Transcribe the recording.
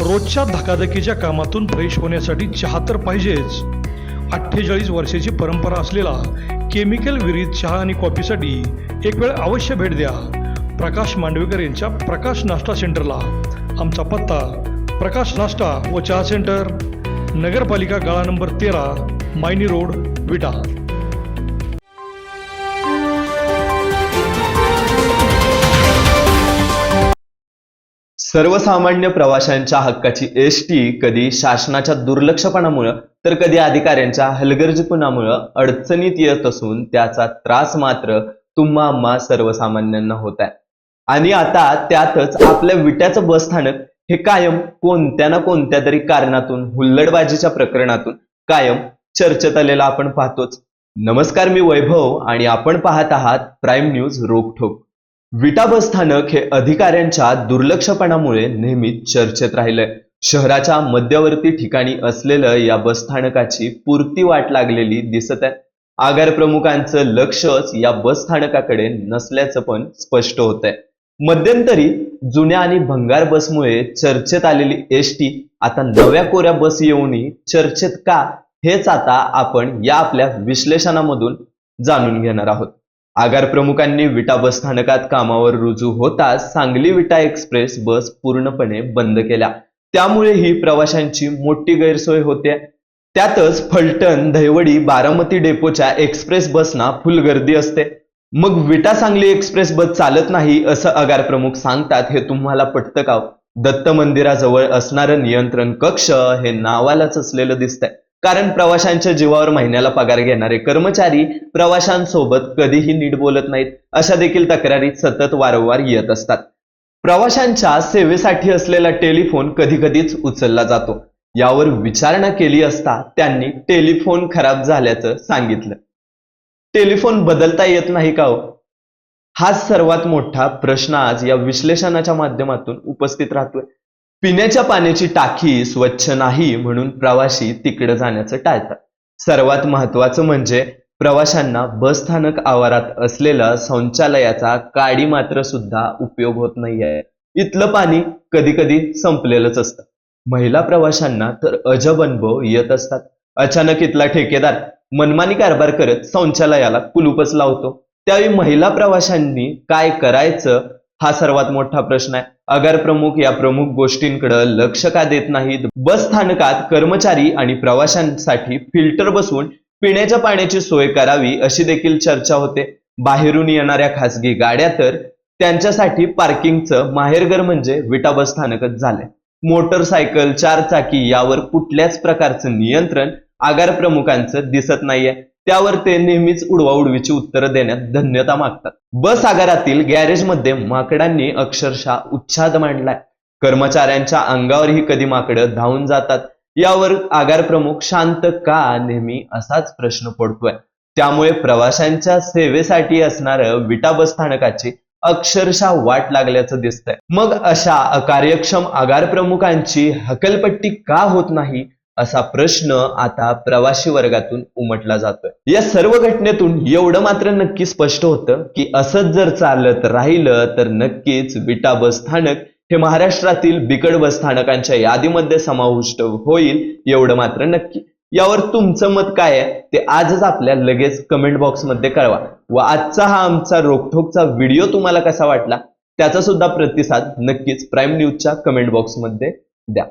रोजच्या धकाधकीच्या कामातून फ्रेश होण्यासाठी चहा तर पाहिजेच. अठ्ठेचाळीस वर्षाची परंपरा असलेला केमिकल विरहित चहा आणि कॉफीसाठी एक वेळ अवश्य भेट द्या. प्रकाश मांडवेकर यांच्या प्रकाश नाश्ता सेंटरला. आमचा पत्ता प्रकाश नाश्ता व चहा सेंटर. नगरपालिका गाळा नंबर तेरा मायनी रोड विटा. सर्वसामान्य प्रवाशांच्या हक्काची एस टी कधी शासनाच्या दुर्लक्षपणामुळं तर कधी अधिकाऱ्यांच्या हलगर्जीपणामुळं अडचणीत येत असून त्याचा त्रास मात्र तुम्हा आम्हा सर्वसामान्यांना होत आहे. आणि आता त्यातच आपल्या विट्याचं बस स्थानक हे कायम कोणत्या ना कोणत्या तरी कारणातून हुल्लडबाजीच्या प्रकरणातून कायम चर्चेत आलेला आपण पाहतोच. नमस्कार मी वैभव आणि आपण पाहत आहात प्राईम न्यूज रोखोक विटा बस स्थानक हे अधिकाऱ्यांच्या दुर्लक्षपणामुळे नेहमीच चर्चेत राहिलंय. शहराच्या मध्यवर्ती ठिकाणी असलेलं या बस स्थानकाची पुरती वाट लागलेली दिसत आहे. आगार प्रमुखांचं लक्षच या बस स्थानकाकडे नसल्याचं पण स्पष्ट होत आहे मध्यंतरी जुन्या आणि भंगार बसमुळे चर्चेत आलेली एस टी आता नव्या कोऱ्या बस येऊनही चर्चेत का हेच आता आपण या आपल्या विश्लेषणामधून जाणून घेणार आहोत. आगार प्रमुखांनी विटा बस स्थानकात कामावर रुजू होताच सांगली विटा एक्सप्रेस बस पूर्णपणे बंद केल्या. त्यामुळे ही प्रवाशांची मोठी गैरसोय होते. त्यातच फलटण दहिवडी बारामती डेपोच्या एक्सप्रेस बसना फुल गर्दी असते. मग विटा सांगली एक्सप्रेस बस चालत नाही असं आगार प्रमुख सांगतात हे तुम्हाला पटतं का? दत्त मंदिराजवळ असणारं नियंत्रण कक्ष हे नावालाच असलेलं दिसतंय. कारण प्रवाशांच्या जीवावर महिन्याला पगार घेणारे कर्मचारी प्रवाशांसोबत कधीही नीट बोलत नाहीत. अशा देखील तक्रारी सतत वारंवार येत असतात. प्रवाशांच्या सेवेसाठी असलेला टेलिफोन कधी कधीच उचलला जातो. यावर विचारणा केली असता त्यांनी टेलिफोन खराब झाल्याचं सांगितलं. टेलिफोन बदलता येत नाही का हो? हाच सर्वात मोठा प्रश्न आज या विश्लेषणाच्या माध्यमातून उपस्थित राहतोय. पिण्याच्या पाण्याची टाकी स्वच्छ नाही म्हणून प्रवाशी तिकडे जाण्याचं टाळतात. सर्वात महत्वाचं म्हणजे प्रवाशांना बस स्थानक आवारात असलेला शौचालयाचा काडी मात्र सुद्धा उपयोग होत नाहीये. इथलं पाणी कधी कधी संपलेलंच असतं. महिला प्रवाशांना तर अजब अनुभव येत असतात. अचानक इथला ठेकेदार मनमानी कारभार करत शौचालयाला कुलूपच लावतो. त्यावेळी महिला प्रवाशांनी काय करायचं हा सर्वात मोठा प्रश्न आहे. अगर प्रमुख या प्रमुख गोष्टींकडे लक्ष का देत नाहीत? बस स्थानकात कर्मचारी आणि प्रवाशांसाठी फिल्टर बसवून पिण्याच्या पाण्याची सोय करावी अशी देखील चर्चा होते. बाहेरून येणाऱ्या खासगी गाड्या तर त्यांच्यासाठी पार्किंगचं माहेरघर म्हणजे विटा बस स्थानकच झालंय. मोटरसायकल चारचाकी यावर कुठल्याच प्रकारचं नियंत्रण आगार प्रमुखांचं दिसत नाहीये. त्यावर ते नेहमीच उडवाउडवीची उत्तरं देण्यात धन्यता मागतात. बस आगारातील गॅरेजमध्ये माकडांनी अक्षरशः उच्छाद मांडलाय. कर्मचाऱ्यांच्या अंगावरही कधी माकडं धावून जातात. यावर आगार प्रमुख शांत का नेहमी असाच प्रश्न पडतोय. त्यामुळे प्रवाशांच्या सेवेसाठी असणारं विटा बस स्थानकाची अक्षरशः वाट लागल्याचं दिसतंय. मग अशा अकार्यक्षम आगार प्रमुखांची हकलपट्टी का होत नाही? असा प्रश्न आता प्रवासी वर्गातून उमटला जातोय. या सर्व घटनेतून एवढं मात्र नक्की स्पष्ट होतं की असंच जर चालत राहिलं तर नक्कीच विटा बस स्थानक हे महाराष्ट्रातील बिकट बस स्थानकांच्या यादीमध्ये समाविष्ट होईल एवढं मात्र नक्की. यावर तुमचं मत काय आहे ते आजच आपल्या लगेच कमेंट बॉक्समध्ये कळवा. व आजचा हा आमचा रोखोकचा व्हिडिओ तुम्हाला कसा वाटला त्याचा सुद्धा प्रतिसाद नक्कीच प्राईम न्यूजच्या कमेंट बॉक्समध्ये द्या.